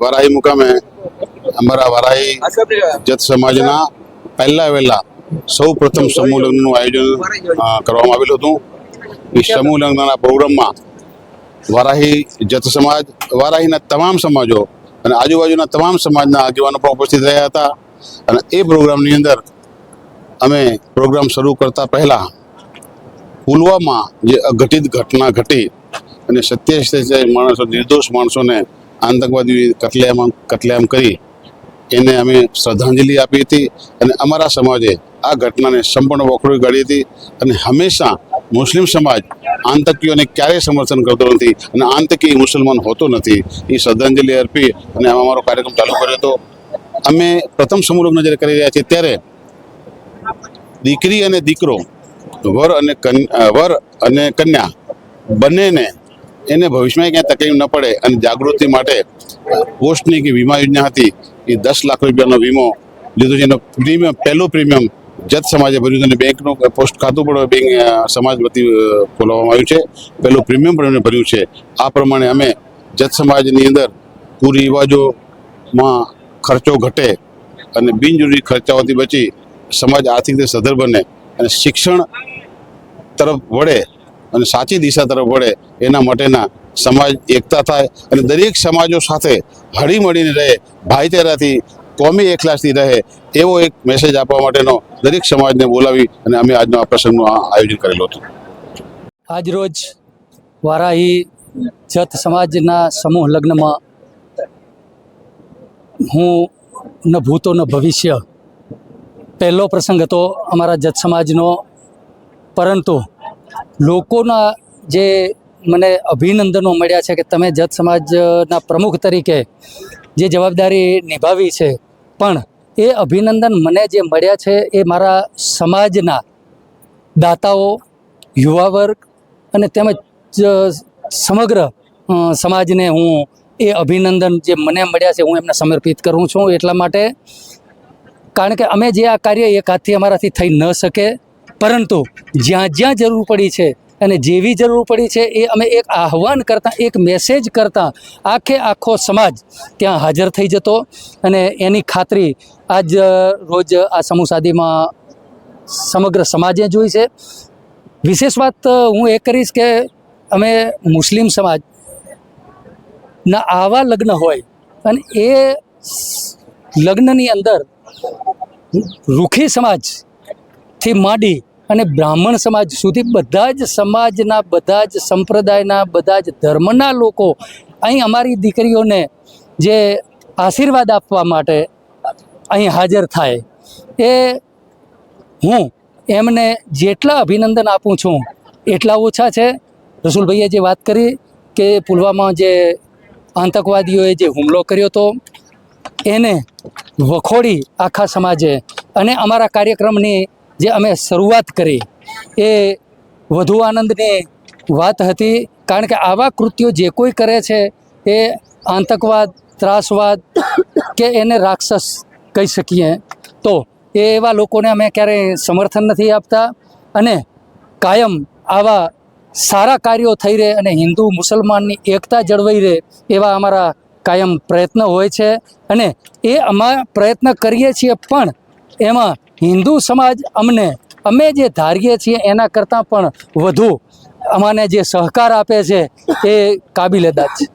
વરાહી મુકામે અમારા વરાહી જત સમાજના પહેલા વહેલા સૌ પ્રથમ સમૂહ લગ્નનું આયોજન કરવામાં આવેલું હતું. એ સમૂહ લગ્નના પ્રોગ્રામમાં વારાહી જત સમાજ વારાહીના તમામ સમાજો અને આજુબાજુના તમામ સમાજના આગેવાનો પણ ઉપસ્થિત રહ્યા હતા. અને એ પ્રોગ્રામની અંદર અમે પ્રોગ્રામ શરૂ કરતા પહેલા પુલવામા જે અઘટિત ઘટના ઘટી અને સત્યાવીસ માણસો નિર્દોષ માણસોને આતંકવાદી કતલેઆમ કતલેઆમ કરી એને અમે શ્રદ્ધાંજલિ આપી હતી અને અમારા સમાજે આ ઘટનાને સંપૂર્ણ વખોડી કાઢી હતી અને હંમેશા મુસ્લિમ સમાજ આતંકીઓને ક્યારેય સમર્થન કરતો નથી અને આતંકી મુસલમાન હોતો નથી. એ શ્રદ્ધાંજલિ અર્પી અને અમારો કાર્યક્રમ ચાલુ કર્યો હતો. અમે પ્રથમ સમૂહ જ્યારે કરી રહ્યા છીએ ત્યારે દીકરી અને દીકરો વર અને કન્યા વર અને કન્યા બંનેને એને ભવિષ્યમાં ક્યાંય તકલીફ ન પડે અને જાગૃતિ માટે પોસ્ટની કે વીમા યોજના હતી એ દસ લાખ રૂપિયાનો વીમો લીધો છે. એનો પ્રીમિયમ પહેલું પ્રીમિયમ જત સમાજે ભર્યું અને બેંકનું પોસ્ટ ખાતું પણ બેંક સમાજ વતી અ, ખોલવામાં આવ્યું છે. પહેલું પ્રીમિયમ પણ એમને ભર્યું છે. આ પ્રમાણે અમે જત સમાજની અંદર કુરિવાજોમાં ખર્ચો ઘટે અને બિનજરૂરી ખર્ચાઓથી બચી સમાજ આર્થિક રીતે સધર બને અને શિક્ષણ તરફ વળે અને સાચી દિશા તરફ વળે એના માટેના સમાજ એકતા થાય અને દરેક સમાજો સાથે હળીમળીને રહે ભાઈચારાથી કોમી એકલાસથી રહે, એવો એક મેસેજ આપવા માટેનો દરેક સમાજને બોલાવી અને અમે આજનો આ પ્રસંગનું આયોજન કરેલું હતું. આજરોજ વારાહી જત સમાજના સમૂહ લગ્નમાં હું ન ભૂતો ન ભવિષ્ય પહેલો પ્રસંગ હતો અમારા જત સમાજનો, પરંતુ લોકોના જે મને અભિનંદનો મળ્યા છે કે તમે જત સમાજના પ્રમુખ તરીકે જે જવાબદારી નિભાવી છે, પણ એ અભિનંદન મને જે મળ્યા છે એ મારા સમાજના દાતાઓ, યુવા વર્ગ અને તેમજ સમગ્ર સમાજને હું એ અભિનંદન જે મને મળ્યા છે હું એમને સમર્પિત કરું છું એટલા માટે. કારણ કે અમે જે આ કાર્ય એક હાથથી અમારાથી થઈ ન શકે પરંતુ જ્યાં જ્યાં જરૂર પડી છે અને જેવી જરૂર પડી છે એ અમે એક આહવાન કરતાં, એક મેસેજ કરતાં આખે આખો સમાજ ત્યાં હાજર થઈ જતો અને એની ખાતરી આજ રોજ આ સમૂહ સાદીમાં સમગ્ર સમાજે જોઈ છે. વિશેષ વાત હું એ કરીશ કે અમે મુસ્લિમ સમાજ ના આવા લગ્ન હોય અને એ લગ્નની અંદર રૂખી સમાજથી માંડી અને બ્રાહ્મણ સમાજ સુધી બધા જ સમાજના, બધા જ સંપ્રદાયના, બધા જ ધર્મના લોકો અહીં અમારી દીકરીઓને જે આશીર્વાદ આપવા માટે અહીં હાજર થાય. એ હું એમને જેટલા અભિનંદન આપું છું, એટલા ઓછા છે. રસુલભાઈએ જે વાત કરી કે પુલવામા જે આતંકવાદીઓએ જે હુમલો કર્યો હતો, એને વખોડી આખા સમાજે. અને અમારા કાર્યક્રમની જે અમે શરૂઆત કરી, એ વધુ આનંદની વાત હતી. કારણ કે આવા કૃત્યો જે કોઈ કરે છે, એ આતંકવાદ, ત્રાસવાદ કે એને રાક્ષસ કહી શકીએ. તો એ એવા લોકોને અમે ક્યારેય સમર્થન નથી આપતા અને કાયમ આવા સારા કાર્યો થઈ રહે અને હિન્દુ મુસલમાનની એકતા જળવાઈ રહે એવા અમારા કાયમ પ્રયત્ન હોય છે. અને એ અમા પ્રયત્ન કરીએ છીએ પણ એમાં હિન્દુ સમાજ અમને અમે જે ધારીએ છીએ એના કરતાં પણ વધુ અમાને જે સહકાર આપે છે એ કાબિલેદાદ છે.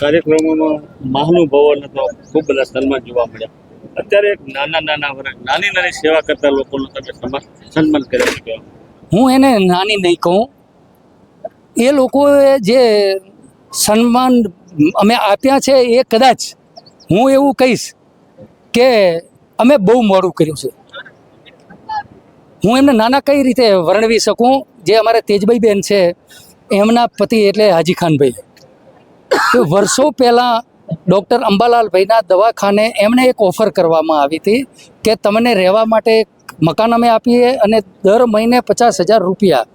કાર્યક્રમોમાં મહાનુભાવોને તો ખૂબ બધા સન્માન જોવા મળ્યા. અત્યારે એક નાના નાના વર્ગ નાની નાની સેવા કરતા લોકોનું તમે સન્માન કરી છો હું એને નાની નહીં કહું. એ લોકોએ જે સન્માન અમે આપ્યા છે એ કદાચ હું એવું કહીશ કે અમે બહુ મોડું કર્યું છે. હું એમને નાના કઈ રીતે વર્ણવી શકું? જે અમારા તેજભાઈ બેન છે, એમના પતિ એટલે હાજી ખાનભાઈ વર્ષો પહેલાં ડૉક્ટર અંબાલાલભાઈના દવાખાને એમને એક ઓફર કરવામાં આવી હતી કે તમને રહેવા માટે મકાન અમે આપીએ અને દર મહિને પચાસ હજાર રૂપિયા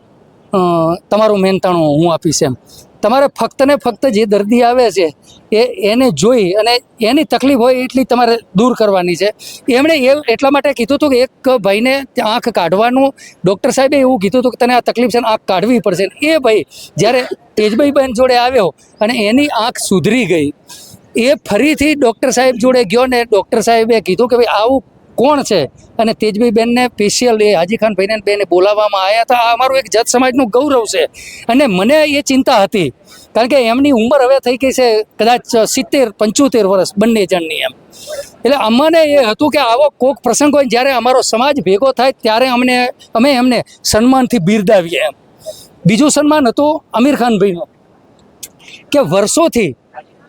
તમારું મહેનતાણું હું આપીશ એમ. તમારે ફક્ત ને ફક્ત જે દર્દી આવે છે, એ એને જોઈ અને એની તકલીફ હોય એટલી તમારે દૂર કરવાની છે. એમણે એ એટલા માટે કીધું હતું કે એક ભાઈને આંખ કાઢવાનું, ડૉક્ટર સાહેબે એવું કીધું હતું કે તને આ તકલીફ છે ને આંખ કાઢવી પડશે. એ ભાઈ જ્યારે તેજભાઈ બહેન જોડે આવ્યો અને એની આંખ સુધરી ગઈ, એ ફરીથી ડૉક્ટર સાહેબ જોડે ગયો ને ડૉક્ટર સાહેબે કીધું કે ભાઈ આવું કોણ છે? અને તેજભાઈ બેનને સ્પેશિયલ એ હાજી ખાન ભાઈને બેને બોલાવવામાં આવ્યા હતા. આ અમારું એક જત સમાજનું ગૌરવ છે. અને મને એ ચિંતા હતી. કારણ કે એમની ઉંમર હવે થઈ ગઈ છે કદાચ સિત્તેર, પંચોતેર વર્ષ બંને જણની એમ. એટલે અમને એ હતું કે આવો કોક પ્રસંગ હોય જ્યારે અમારો સમાજ ભેગો થાય ત્યારે અમને, અમે એમને સન્માનથી બિરદાવીએ એમ. બીજું સન્માન હતું આમિર ખાન ભાઈનું કે વર્ષોથી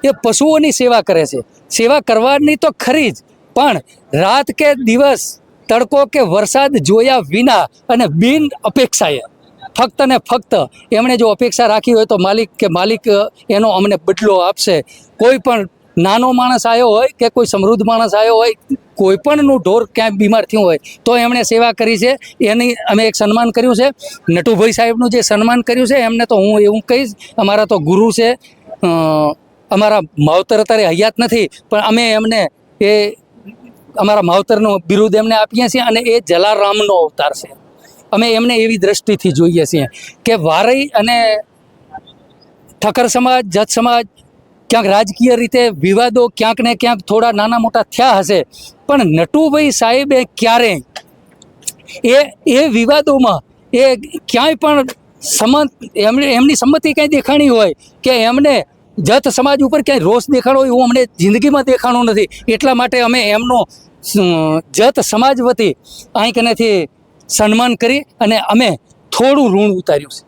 એ પશુઓની સેવા કરે છે. સેવા કરવાની તો ખરી જ પણ રાત કે દિવસ તડકો કે વરસાદ જોયા વિના અને બિન અપેક્ષાએ ફક્ત ને ફક્ત એમણે જો અપેક્ષા રાખી હોય તો માલિક કે માલિક એનો અમને બદલો આપશે. કોઈ પણ નાનો માણસ આવ્યો હોય કે કોઈ સમૃદ્ધ માણસ આવ્યો હોય, કોઈ પણનું ઢોર ક્યાંય બીમાર થયું હોય, તો એમણે સેવા કરી છે. એની અમે એક સન્માન કર્યું છે. નટુભાઈ સાહેબનું જે સન્માન કર્યું છે, એમને તો હું એવું કહીશ, અમારા તો ગુરુ છે. અમારા માવતર અત્યારે હયાત નથી, પણ અમે એમને એ અમારા માવતરનું બિરુદ એમને આપીએ છીએ અને એ જલારામનો અવતાર છે. અમે એમને એવી દ્રષ્ટિથી જોઈએ છીએ કે વારઈ અને ઠક્કર સમાજ, જત સમાજ ક્યાંક રાજકીય રીતે વિવાદો ક્યાંક ને ક્યાંક થોડા નાના મોટા થયા હશે, પણ નટુભાઈ સાહેબે ક્યારેય એ એ વિવાદોમાં એ ક્યાંય પણ સંમત, એમને, એમની સંમતિ કંઈ દેખાણી હોય કે એમને જત સમાજ ઉપર ક્યાંય રોષ દેખાડો હોય એવું અમને જિંદગીમાં દેખાણું નથી. એટલા માટે અમે એમનો જત સમાજ વતી અહીં કનેથી સન્માન કરી અને અમે થોડું ઋણ ઉતાર્યું છે.